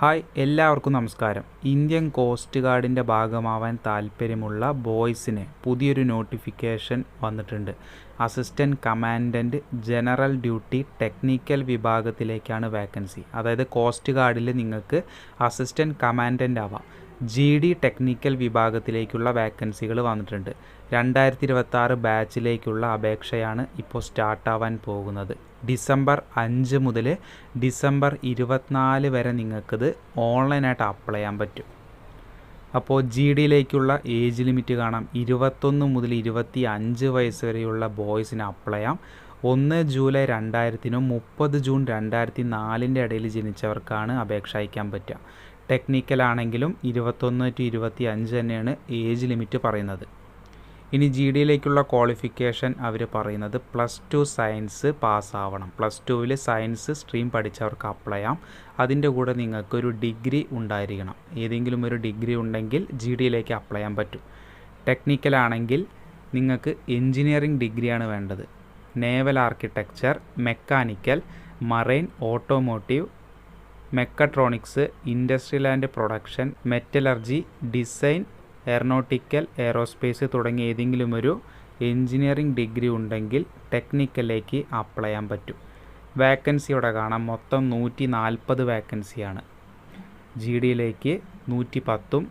Hi എല്ലാവർക്കും നമസ്കാരം. Indian coast ഗാർഡിന്റെ ഭാഗമാവാൻ താല്പര്യമുള്ള ബോയ്സിന് പുതിയൊരു നോട്ടിഫിക്കേഷൻ വന്നിട്ടുണ്ട്. Assistant commandant general duty technical വിഭാഗത്തിലേക്കാണ് vacancy. അതായത് കോസ്റ്റ് ഗാർഡിൽ നിങ്ങൾക്ക് അസിസ്റ്റന്റ് കമാൻഡന്റ് ആവാം. ജി ഡി ടെക്നിക്കൽ വിഭാഗത്തിലേക്കുള്ള വേക്കൻസികൾ വന്നിട്ടുണ്ട്. രണ്ടായിരത്തി ഇരുപത്തി ആറ് ബാച്ചിലേക്കുള്ള അപേക്ഷയാണ് ഇപ്പോൾ സ്റ്റാർട്ടാവാൻ പോകുന്നത്. ഡിസംബർ അഞ്ച് മുതൽ ഡിസംബർ ഇരുപത്തിനാല് വരെ നിങ്ങൾക്കിത് ഓൺലൈനായിട്ട് അപ്ലൈ ചെയ്യാൻ പറ്റും. അപ്പോൾ ജി ഡിയിലേക്കുള്ള ഏജ് ലിമിറ്റ് കാണാം. ഇരുപത്തൊന്ന് മുതൽ ഇരുപത്തി അഞ്ച് വയസ്സ് വരെയുള്ള ബോയ്സിന് അപ്ലൈ ചെയ്യാം. ഒന്ന് ജൂലൈ രണ്ടായിരത്തിനും മുപ്പത് ജൂൺ രണ്ടായിരത്തി നാലിന്റെ ഇടയിൽ ജനിച്ചവർക്കാണ് അപേക്ഷ അയക്കാൻ പറ്റുക. ടെക്നിക്കൽ ആണെങ്കിലും ഇരുപത്തൊന്ന് ടു ഇരുപത്തി അഞ്ച് തന്നെയാണ് ഏജ് ലിമിറ്റ് പറയുന്നത്. ഇനി ജി ഡിയിലേക്കുള്ള ക്വാളിഫിക്കേഷൻ അവർ പറയുന്നത് പ്ലസ് ടു സയൻസ് പാസ്സാവണം. പ്ലസ് ടുവിൽ സയൻസ് സ്ട്രീം പഠിച്ചവർക്ക് അപ്ലൈ ചെയ്യാം അതിന്റെ കൂടെ നിങ്ങൾക്കൊരു ഡിഗ്രി ഉണ്ടായിരിക്കണം. ഏതെങ്കിലും ഒരു ഡിഗ്രി ഉണ്ടെങ്കിൽ ജി ഡിയിലേക്ക് അപ്ലൈ ചെയ്യാൻ പറ്റും. ടെക്നിക്കൽ ആണെങ്കിൽ നിങ്ങൾക്ക് എൻജിനീയറിംഗ് ഡിഗ്രിയാണ് വേണ്ടത്. Naval architecture mechanical marine automotive mechatronics industrial and production metallurgy design aeronautical aerospace തുടങ്ങിയ ഏതെങ്കിലും ഒരു എൻജിനീയറിംഗ് ഡിഗ്രി ഉണ്ടെങ്കിൽ ടെക്നിക്കലേക്ക് അപ്ലൈ ചെയ്യാൻ പറ്റും. വേക്കൻസി ഇവിടെ കാണാം. മൊത്തം നൂറ്റി നാൽപ്പത് വേക്കൻസിയാണ് ജി ഡിയിലേക്ക് നൂറ്റി പത്തും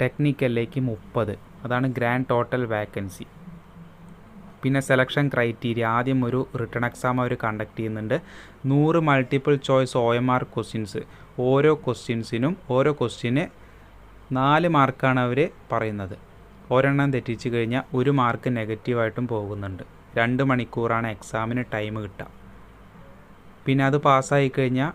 ടെക്നിക്കലിലേക്ക് മുപ്പത്. അതാണ് ഗ്രാൻഡ് ടോട്ടൽ വേക്കൻസി. പിന്നെ സെലക്ഷൻ ക്രൈറ്റീരിയ ആദ്യം ഒരു റിട്ടേൺ എക്സാം അവർ കണ്ടക്ട് ചെയ്യുന്നുണ്ട്. നൂറ് multiple choice O M R questions ഓരോ ക്വസ്റ്റ്യൻസിനും ഓരോ ക്വസ്റ്റ്യന് നാല് മാർക്കാണ് അവർ പറയുന്നത്. ഒരെണ്ണം തെറ്റിച്ച് കഴിഞ്ഞാൽ ഒരു മാർക്ക് നെഗറ്റീവായിട്ടും പോകുന്നുണ്ട്. രണ്ട് മണിക്കൂറാണ് എക്സാമിന് ടൈം കിട്ടുക. പിന്നെ അത് പാസ്സായി കഴിഞ്ഞാൽ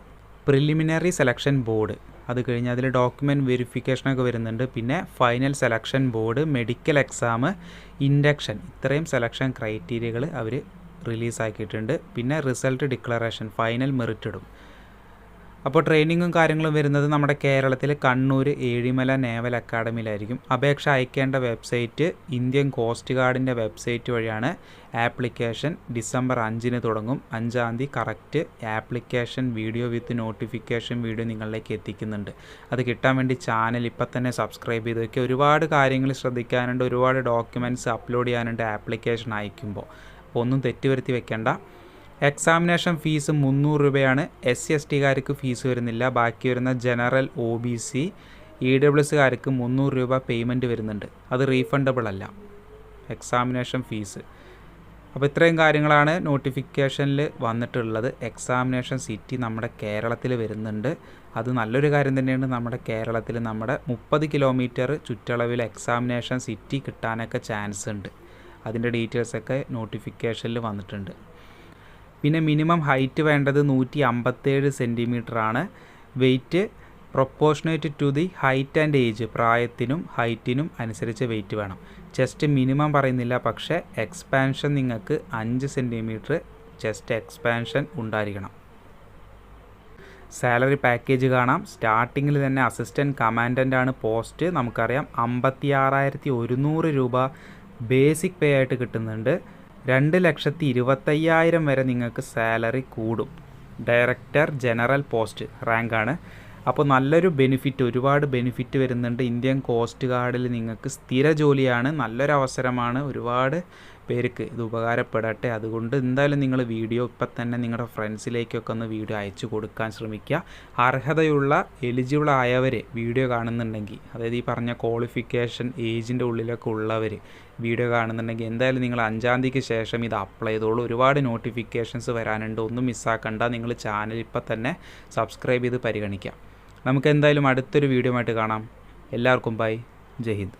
പ്രിലിമിനറി സെലക്ഷൻ ബോർഡ് അത് കഴിഞ്ഞ് അതിൽ ഡോക്യുമെന്റ് വെരിഫിക്കേഷനൊക്കെ വരുന്നുണ്ട്. പിന്നെ final selection board medical exam induction ഇത്രയും സെലക്ഷൻ ക്രൈറ്റീരിയകൾ അവർ റിലീസാക്കിയിട്ടുണ്ട് പിന്നെ റിസൾട്ട് ഡിക്ലറേഷൻ ഫൈനൽ മെറിറ്റ് ഇടും. അപ്പോൾ ട്രെയിനിങ്ങും കാര്യങ്ങളും വരുന്നത് നമ്മുടെ കേരളത്തിൽ കണ്ണൂർ ഏഴിമല നേവൽ അക്കാഡമിയിലായിരിക്കും. അപേക്ഷ അയക്കേണ്ട വെബ്സൈറ്റ് ഇന്ത്യൻ കോസ്റ്റ് ഗാർഡിന്റെ വെബ്സൈറ്റ് വഴിയാണ്. ആപ്ലിക്കേഷൻ ഡിസംബർ അഞ്ചിന് തുടങ്ങും. അഞ്ചാം തീയതി correct application video with notification video നിങ്ങളിലേക്ക് എത്തിക്കുന്നുണ്ട്. അത് കിട്ടാൻ വേണ്ടി ചാനൽ ഇപ്പം തന്നെ സബ്സ്ക്രൈബ് ചെയ്ത് വയ്ക്കുക. ഒരുപാട് കാര്യങ്ങൾ ശ്രദ്ധിക്കാനുണ്ട്. ഒരുപാട് ഡോക്യുമെന്റ്സ് അപ്ലോഡ് ചെയ്യാനുണ്ട് ആപ്ലിക്കേഷൻ അയക്കുമ്പോൾ. അപ്പോൾ ഒന്നും തെറ്റുവരുത്തി വെക്കേണ്ട. എക്സാമിനേഷൻ ഫീസ് മുന്നൂറ് രൂപയാണ്. എസ് സി എസ് ടിക്കാർക്ക് ഫീസ് വരുന്നില്ല. ബാക്കി വരുന്ന general O B C E W എസ്സുകാർക്ക് മുന്നൂറ് രൂപ പേയ്മെന്റ് വരുന്നുണ്ട്. അത് റീഫണ്ടബിൾ അല്ല. എക്സാമിനേഷൻ ഫീസ് അപ്പോൾ ഇത്രയും കാര്യങ്ങളാണ് നോട്ടിഫിക്കേഷനിൽ വന്നിട്ടുള്ളത്. എക്സാമിനേഷൻ സിറ്റി നമ്മുടെ കേരളത്തിൽ വരുന്നുണ്ട്. അത് നല്ലൊരു കാര്യം തന്നെയാണ്. നമ്മുടെ കേരളത്തിൽ നമ്മുടെ മുപ്പത് കിലോമീറ്റർ ചുറ്റളവിൽ എക്സാമിനേഷൻ സിറ്റി കിട്ടാനൊക്കെ ചാൻസ് ഉണ്ട്. അതിന്റെ ഡീറ്റെയിൽസൊക്കെ നോട്ടിഫിക്കേഷനിൽ വന്നിട്ടുണ്ട്. പിന്നെ മിനിമം ഹൈറ്റ് വേണ്ടത് നൂറ്റി അമ്പത്തേഴ് ആണ്. Weight proportionate to the height and age പ്രായത്തിനും ഹൈറ്റിനും അനുസരിച്ച് വെയിറ്റ് വേണം. ചെസ്റ്റ് മിനിമം പറയുന്നില്ല പക്ഷേ എക്സ്പാൻഷൻ നിങ്ങൾക്ക് അഞ്ച് സെന്റിമീറ്റർ ചെസ്റ്റ് എക്സ്പാൻഷൻ ഉണ്ടായിരിക്കണം. സാലറി പാക്കേജ് കാണാം. സ്റ്റാർട്ടിങ്ങിൽ തന്നെ അസിസ്റ്റന്റ് കമാൻഡന്റ് ആണ് പോസ്റ്റ് നമുക്കറിയാം അമ്പത്തി ആറായിരത്തി ഒരുന്നൂറ് രൂപ ബേസിക് പേ ആയിട്ട് കിട്ടുന്നുണ്ട്. രണ്ട് ലക്ഷത്തി ഇരുപത്തയ്യായിരം വരെ നിങ്ങൾക്ക് സാലറി കൂടും. ഡയറക്ടർ ജനറൽ പോസ്റ്റ് റാങ്കാണ്. അപ്പോൾ നല്ലൊരു ബെനിഫിറ്റ് ഒരുപാട് ബെനിഫിറ്റ് വരുന്നുണ്ട്. ഇന്ത്യൻ കോസ്റ്റ് ഗാർഡിൽ നിങ്ങൾക്ക് സ്ഥിര ജോലിയാണ് നല്ലൊരു അവസരമാണ് ഒരുപാട് പേർക്ക് ഇത് ഉപകാരപ്പെടട്ടെ. അതുകൊണ്ട് എന്തായാലും നിങ്ങൾ വീഡിയോ ഇപ്പം തന്നെ നിങ്ങളുടെ ഫ്രണ്ട്സിലേക്കൊക്കെ ഒന്ന് വീഡിയോ അയച്ചു കൊടുക്കാൻ ശ്രമിക്കുക. അർഹതയുള്ള എലിജിബിൾ ആയവർ വീഡിയോ കാണുന്നുണ്ടെങ്കിൽ അതായത് ഈ പറഞ്ഞ ക്വാളിഫിക്കേഷൻ ഏജിന്റെ ഉള്ളിലൊക്കെ ഉള്ളവർ വീഡിയോ കാണുന്നുണ്ടെങ്കിൽ എന്തായാലും നിങ്ങൾ അഞ്ചാം തീയതിക്ക് ശേഷം ഇത് അപ്ലൈ ചെയ്തോളൂ. ഒരുപാട് നോട്ടിഫിക്കേഷൻസ് വരാനുണ്ട്. ഒന്നും മിസ്സാക്കണ്ട. നിങ്ങൾ ചാനൽ ഇപ്പം തന്നെ സബ്സ്ക്രൈബ് ചെയ്ത് പരിഗണിക്കാം നമുക്ക് എന്തായാലും അടുത്തൊരു വീഡിയോ ആയിട്ട് കാണാം. എല്ലാവർക്കും ബൈ ജയ് ഹിന്ദ്.